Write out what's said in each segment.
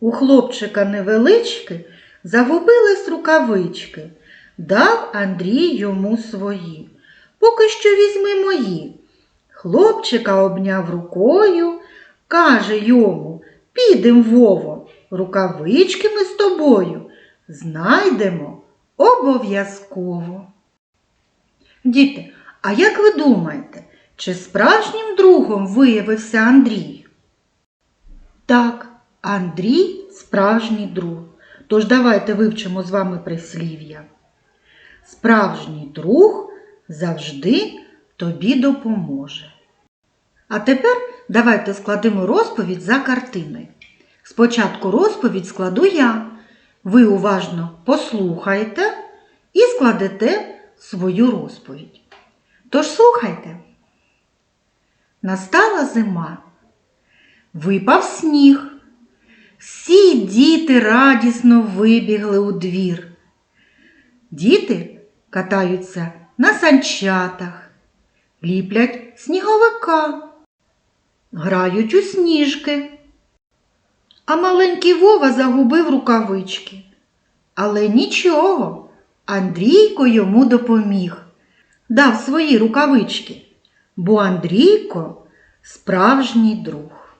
У хлопчика невелички загубились рукавички. Дав Андрій йому свої. Поки що візьми мої. Хлопчика обняв рукою, каже йому, підем, Вово, рукавички ми з тобою знайдемо обов'язково. Діти, а як ви думаєте, чи справжнім другом виявився Андрій? Так, Андрій справжній друг. Тож давайте вивчимо з вами прислів'я. Справжній друг завжди тобі допоможе. А тепер давайте складемо розповідь за картиною. Спочатку розповідь складу я. Ви уважно послухайте і складете свою розповідь. Тож слухайте. Настала зима. Випав сніг. Всі діти радісно вибігли у двір. Діти катаються на санчатах, ліплять сніговика, грають у сніжки. А маленький Вова загубив рукавички. Але нічого, Андрійко йому допоміг, дав свої рукавички, бо Андрійко справжній друг.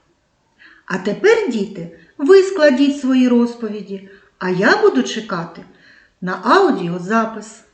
А тепер, діти, ви складіть свої розповіді, а я буду чекати на аудіозапис.